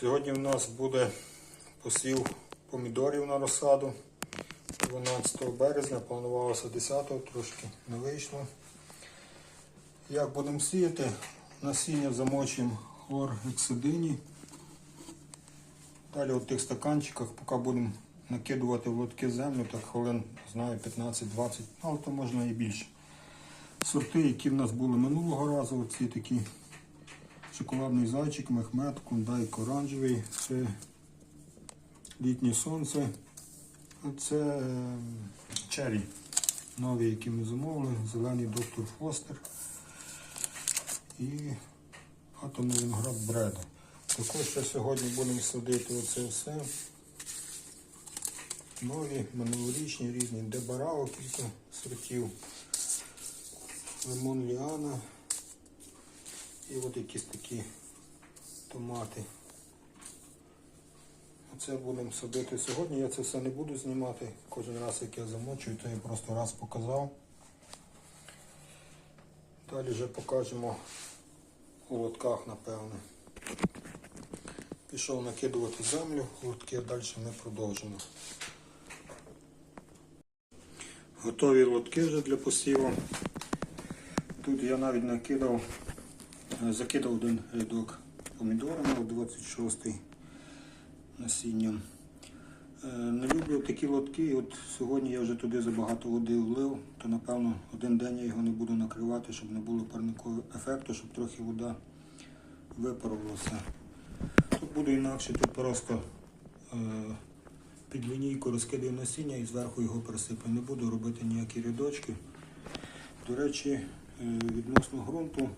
Сьогодні в нас буде посів помідорів на розсаду 12 березня, планувалося 10-го, трошки не вийшло. Як будемо сіяти? Насіння замочимо хлоргексидині. Далі в тих стаканчиках, поки будемо накидувати в лотки землю, так хвилин, знаю, 15-20, але то можна і більше. Сорти, які в нас були минулого разу, оці такі шоколадний зайчик, мехмед, кундайк оранжевий, це літнє сонце, а це е, черрі, нові, які ми замовили, зелений доктор Фостер. І атомний виноград Бреда. Також ще сьогодні будемо садити оце все. Нові, минулорічні, різні. Дебарао, кілька сортів, лимон ліана. І от якісь такі томати. Оце будемо садити сьогодні. Я це все не буду знімати. Кожен раз, як я замочую, то я просто раз показав. Далі вже покажемо у лотках, напевне. Пішов накидувати землю, лотки, далі ми продовжимо. Готові лотки вже для посіву. Тут я навіть накидав Закидав один рядок помідорами, 26-й насінням. Е, Не люблю такі лотки. От сьогодні я вже туди забагато води влив, то напевно один день я його не буду накривати, щоб не було парникового ефекту, щоб трохи вода випарувалася. Тут буду інакше, тут просто е, під лінійку розкидаю насіння і зверху його присиплю. Не буду робити ніякі рядочки. До речі, е, відносно ґрунту.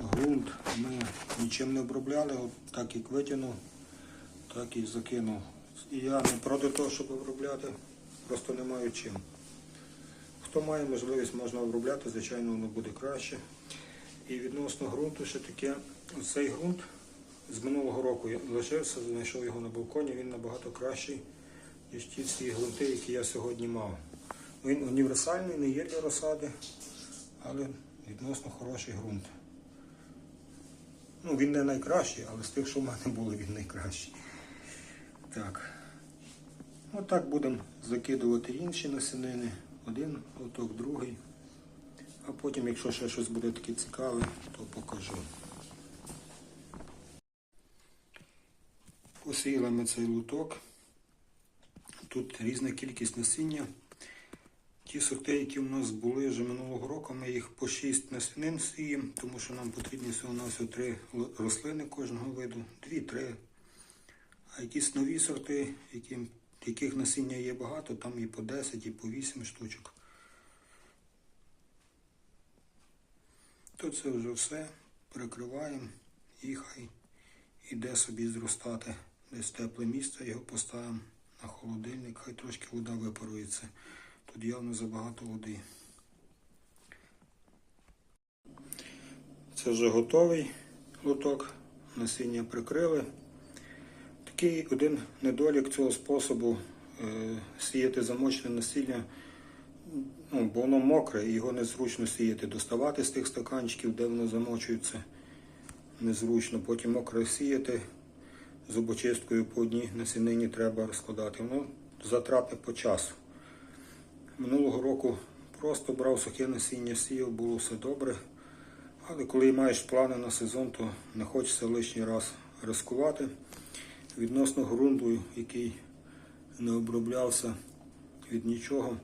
Грунт ми нічим не обробляли, от так як витягнув, так і закинув. І я не проти того, щоб обробляти, просто не маю чим. Хто має можливість, можна обробляти, звичайно, воно буде краще. І відносно ґрунту ще таке, цей ґрунт з минулого року я лишився, знайшов його на балконі, він набагато кращий, ніж ті всі ґрунти, які я сьогодні мав. Він універсальний, не є для розсади, але відносно хороший ґрунт. Ну, він не найкращий, але з тих, що в мене були, він найкращий. Так. Отак будемо закидувати інші насінини. Один лоток, другий. А потім, якщо ще щось буде таке цікаве, то покажу. Посіяли ми цей лоток. Тут різна кількість насіння. Ті сорти, які в нас були вже минулого року, ми їх по 6 насінин сіємо, тому що нам потрібні всього на всього 3 рослини кожного виду, 2-3. А якісь нові сорти, які, яких насіння є багато, там і по 10, і по 8 штучок. То це вже все. Перекриваємо і хай іде собі зростати. Десь тепле місце його поставимо на холодильник, хай трошки вода випарується. Тут явно забагато води. Це вже готовий лоток. Насіння прикрили. Такий один недолік цього способу е, сіяти замочене насіння, ну, бо воно мокре його незручно сіяти, доставати з тих стаканчиків, де воно замочується. Незручно. Потім мокре сіяти зубочисткою по одній насінині треба розкладати. Воно затратне по часу. Минулого року просто брав сухе насіння, сіяв, було все добре. Але коли маєш плани на сезон, то не хочеться лишній раз ризикувати. Відносно ґрунту, який не оброблявся від нічого.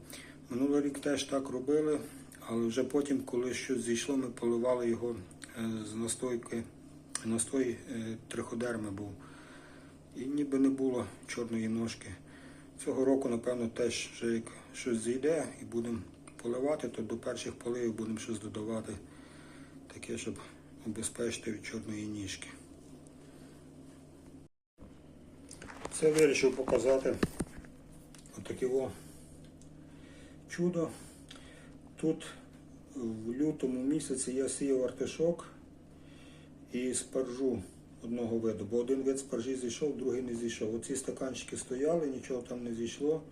Минулий рік теж так робили, але вже потім, коли щось зійшло, ми поливали його е, з настойки. Настой е, триходерми був. І ніби не було чорної ножки. Цього року, напевно, теж вже як щось зійде і будемо поливати, то до перших поливів будемо щось додавати, таке, щоб обезпечити від чорної ніжки. Це вирішив показати отаке о чудо. Тут в лютому місяці я сіяв артишок і спаржу одного виду, бо один вид спаржі зійшов, другий не зійшов. Оці стаканчики стояли, нічого там не зійшло.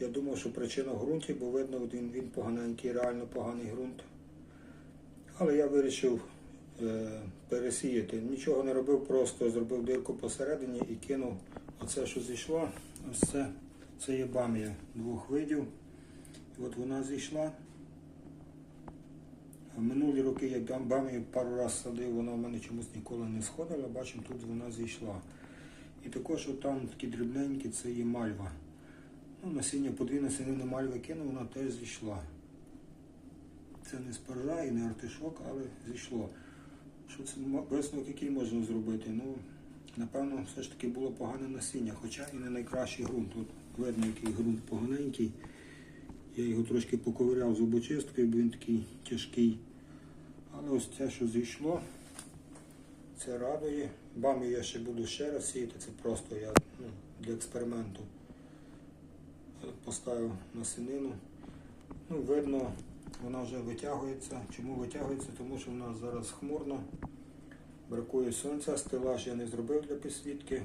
Я думав, що причина в ґрунті, бо видно, він, він поганенький, реально поганий ґрунт. Але я вирішив е, пересіяти. Нічого не робив, просто зробив дирку посередині і кинув оце, що зійшло. Ось це, це є бамія двох видів. І от вона зійшла. Минулі роки, як дам пару разів садив, вона в мене чомусь ніколи не сходила. Бачимо, тут вона зійшла. І також там такі дрібненькі, це є мальва. Ну, насіння подвійне насіння мальви кинув, вона теж зійшла. Це не спаржа і не артишок, але зійшло. Що це висновок, який можна зробити? Ну, напевно, все ж таки було погане насіння, хоча і не найкращий ґрунт. Тут видно, який ґрунт поганенький. Я його трошки поковиряв зубочисткою, бо він такий тяжкий. Але ось те, що зійшло, це радує. Бамі я ще буду ще раз сіяти, це просто я ну, для експерименту Е, поставив насінину. Ну, видно, вона вже витягується. Чому витягується? Тому що в нас зараз хмурно, бракує сонця, стелаж я не зробив для підсвітки.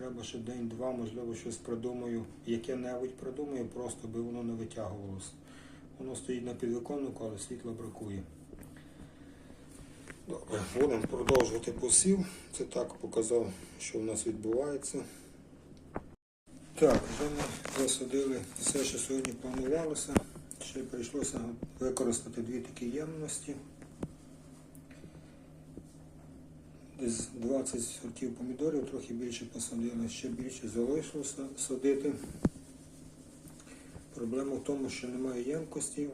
Треба ще день-два, можливо, щось придумаю, яке-небудь придумаю, просто би воно не витягувалося. Воно стоїть на підвиконнику, але світла бракує. Добре, будемо продовжувати посів. Це так показав, що в нас відбувається. Так, вже ми засадили все, що сьогодні планувалося. Ще прийшлося використати дві такі ємності. Десь 20 сортів помідорів, трохи більше посадили, ще більше залишилося садити. Проблема в тому, що немає ємкостів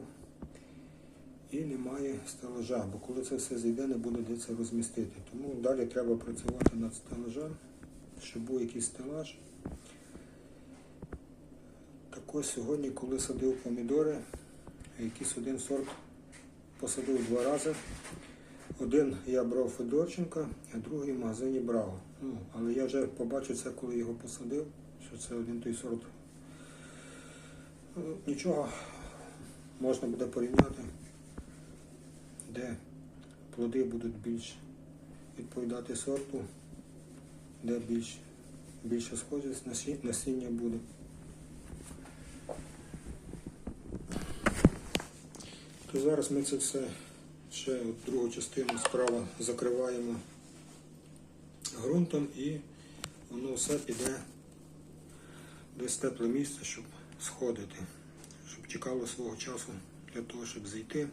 і немає стелажа, бо коли це все зайде, не буде де це розмістити. Тому далі треба працювати над стелажем, щоб був якийсь стелаж. Так ось сьогодні, коли садив помідори, якийсь один сорт посадив два рази. Один я брав Федорченка, а другий в магазині брав. Ну, але я вже побачив це, коли його посадив, що це один той сорт. Ну, Нічого, можна буде порівняти, де плоди будуть більш відповідати сорту, де більш, більша схожість насі- насіння буде. То зараз ми це все ще от другу частину справа закриваємо ґрунтом і воно все піде десь тепле місце, щоб сходити, щоб чекало свого часу для того, щоб зайти.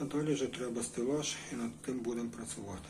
А далі вже треба стелаж і над тим будемо працювати.